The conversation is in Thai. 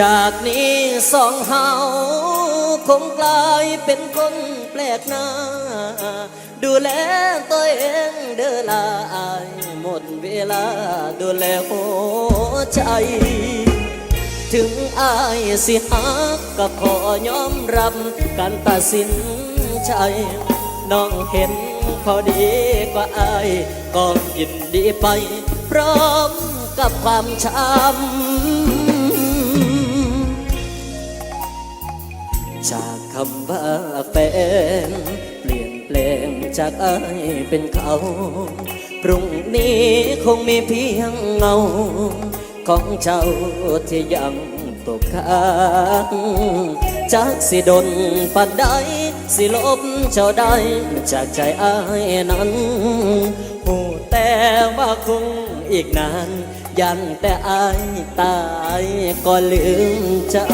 จากนี้สองเฮาคงกลายเป็นคนแปลกหน้า ดูแลตัวเองเด้อลาอายหมดเวลาดูแลหัวใจ ถึงอายสิหักก็ขอยอมรับการตัดสินใจ น้องเห็นเขาดีกว่าอายก็ยินดีไป พร้อมกับความช้ำ จากคำว่าแฟนเปลี่ยนแปลงจากอายเป็นเขาพรุ่งนี้คงมีเพียงเงา ของเจ้าที่ยังตกค้างจากสิดนปันใดสิลบเจ้าได้จากใจอายนั้นหูแต่ว่าคงอีกนาน ยันแต่อายตายก็ลืมเจ้า